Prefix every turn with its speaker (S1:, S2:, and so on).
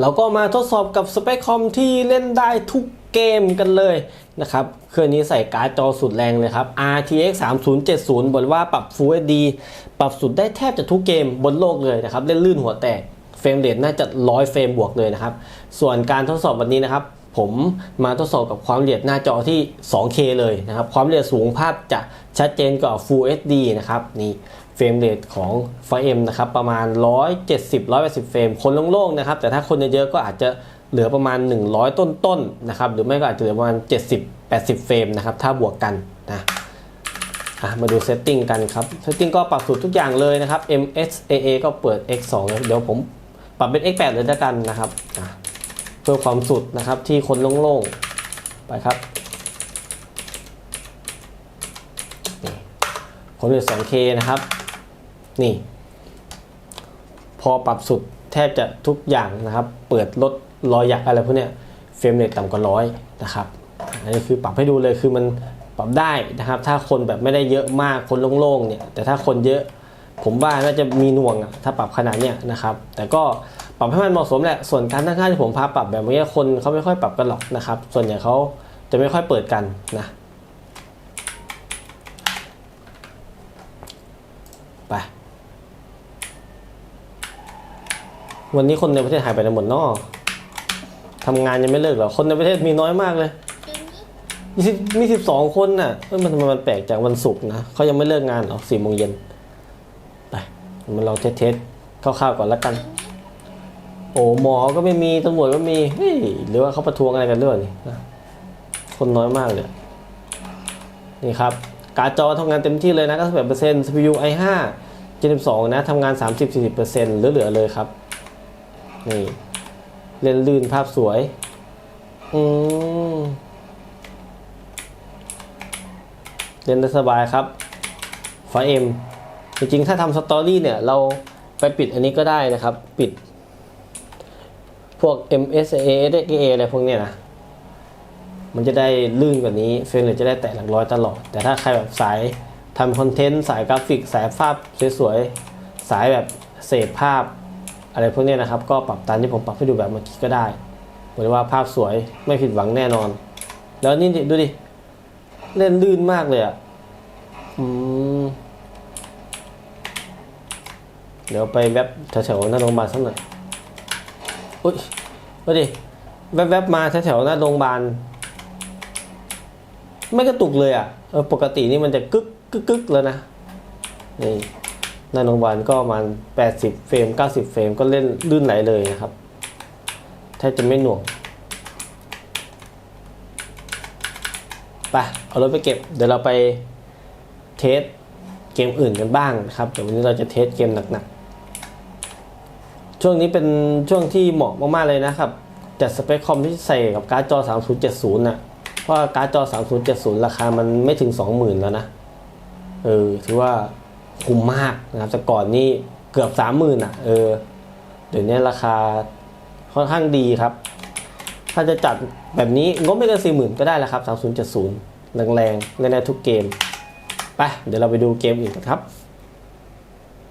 S1: เราก็มาทดสอบกับสเปคคอมที่เล่นได้ทุกเกมกันเลยนะครับ เครื่องนี้ใส่การ์ดจอสุดแรงเลยครับ RTX 3070 บอกว่าปรับ Full HD ปรับสุดได้แทบจะทุกเกมบนโลกเลยนะครับ เล่นลื่นหัวแตก เฟรมเรทน่าจะ100เฟรมบวกเลยนะครับ ส่วนการทดสอบวันนี้นะครับ ผมมาทดสอบกับความละเอียดหน้าจอที่ 2K เลยนะครับ ความละเอียดสูงภาพจะชัดเจนกว่า Full HD นะครับ นี่ เฟรมเรทของไฟเอ็มนะครับประมาณ 170-180 เฟรมคนโล่งๆนะครับแต่ถ้าคนเยอะๆก็อาจจะเหลือประมาณ 100 ต้นๆนะครับหรือไม่ก็อาจจะเหลือประมาณ 70-80 เฟรมนะครับถ้าบวกกันนะมาดูเซตติ้งกันครับเซตติ้งก็ปรับสุดทุกอย่างเลยนะครับ MSAA ก็เปิด X2 เดี๋ยวผมปรับเป็น X8 เลยแล้วกันนะครับเพื่อความสุดนะครับที่คนโล่งๆไปครับนี่ผมเหลือ 2K นะครับ นี่ พอปรับสุดแทบจะทุกอย่างนะครับ เปิดลดรอยหยักอะไรพวกเนี้ยเฟรมเรทต่ำกว่าร้อยนะครับอันนี้คือปรับให้ดูเลยคือมันปรับได้นะครับ ถ้าคนแบบไม่ได้เยอะมากคนโล่งๆเนี่ยแต่ถ้าคนเยอะผมว่าน่าจะมีหน่วงอะถ้าปรับขนาดเนี้ยนะครับ แต่ก็ปรับให้มันเหมาะสมแหละส่วนการตั้งค่าที่ผมพาปรับแบบเมื่อกี้คนเขาไม่ค่อยปรับกันหรอกนะครับ ส่วนใหญ่เขาจะไม่ค่อยเปิดกันนะไป วันนี้คนในประเทศหายไปไหนหมดเนอะทำงานยังไม่เลิกเหรอ คนในประเทศมีน้อยมากเลยมีสิบมีสิบสองคนน่ะเอ้ยมันทำไมมันแปลกจากวันศุกร์นะเขายังไม่เลิกงานเหรอสี่โมงเย็นไปมันลองเทสเทสๆคร่าวๆก่อนละกัน โอ้หมอก็ไม่มีตำรวจก็มีเฮ้ยหรือว่าเขาประท้วงอะไรกันด้วยนี่นะคนน้อยมากเลยนี่ครับ การ์ดจอทำงานเต็มที่เลยนะ98% CPU i5 72นะทำงาน 30-40%เหลือๆเลยครับ นี่เล่นลื่นภาพสวย อืมเล่นได้สบายครับไฟเอ็มจริงๆ ถ้าทำสตอรี่เนี่ย เราไปปิดอันนี้ก็ได้นะครับ ปิด พวก MSA SDA อะไรพวกเนี้ยนะ มันจะได้ลื่นกว่านี้ เฟรมเรทจะได้แตะหลักร้อยตลอด แต่ถ้าใครแบบสายทำคอนเทนต์ สายกราฟิก สายภาพสวยๆ สายแบบเสพภาพ อะไรพวกนี้นะครับ ก็ปรับตามที่ผมปรับให้ดูแบบเมื่อกี้ก็ได้บอกเลยว่าภาพสวยไม่ผิดหวังแน่นอน แล้วนี่ดูดิ เล่นลื่นมากเลยอะอืมเดี๋ยวไปแวบแถวๆหน้าโรงพยาบาลสักหน่อยอุ้ยมาดิแวบๆมาแถวๆหน้าโรงพยาบาลไม่กระตุกเลยอะปกตินี่มันจะกึกกึกกึกแล้วนะนี่ หน้าโรงพยาบาลก็ประมาณ 80 เฟรม 90 เฟรมก็เล่นลื่นไหลเลยนะครับแทบจะไม่หน่วงไปเอารถไปเก็บ เดี๋ยวเราไปเทสเกมอื่นกันบ้างนะครับเดี๋ยววันนี้เราจะเทสเกมหนักๆ ช่วงนี้เป็นช่วงที่เหมาะมากๆเลยนะครับ จัดสเปคคอมที่ใส่กับการ์ดจอ 3070น่ะเพราะการ์ดจอ 3070 ราคามันไม่ถึง 20,000 แล้วนะ เออ ถือว่า คุ้มมากนะครับแต่ก่อนนี่เกือบสามหมื่นอะเออเดี๋ยวนี้ราคาค่อนข้างดีครับ ถ้าจะจัดแบบนี้งบไม่เกินสี่หมื่นก็ได้แล้วครับสามศูนย์เจ็ดศูนย์แรงๆเล่นได้ทุกเกม ไป เดี๋ยวเราไปดูเกมอื่นกันครับ